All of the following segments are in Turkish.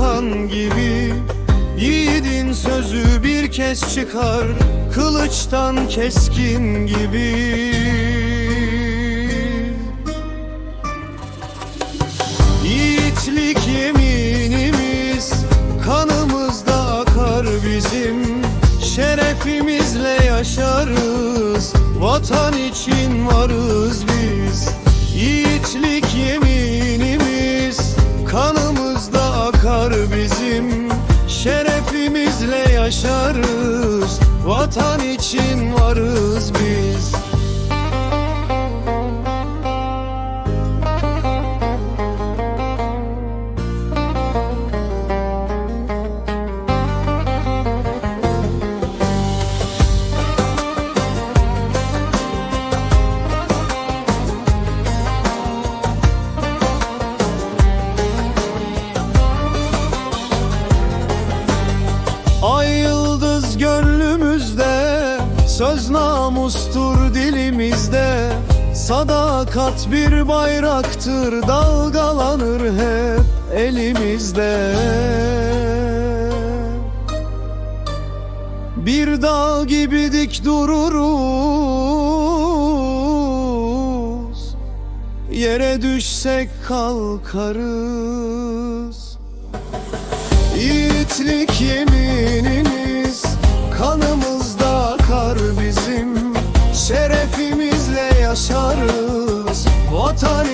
kan gibi Yiğidin sözü bir kez çıkar Kılıçtan keskin gibi. Yiğitlik yeminimiz Kanımızda akar bizim Şerefimizle yaşarız Vatan için varız biz. Yiğitlik yeminimiz bizim Şerefimizle yaşarız. Vatan için varız biz Söz namustur dilimizde. Sadakat bir bayraktır Dalgalanır hep elimizde. Bir dağ gibi dik dururuz. Yere düşsek kalkarız. Yiğitlik yeminimiz kanımızda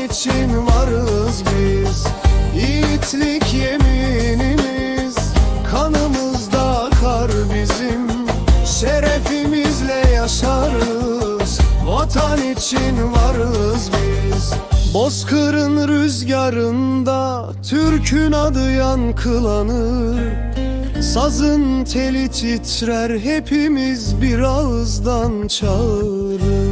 için varız biz. Yiğitlik yeminimiz kanımızda akar bizim. Şerefimizle yaşarız vatan için varız biz. Bozkırın rüzgarında Türk'ün adı yankılanır. Sazın teli titrer hepimiz bir ağızdan çağırır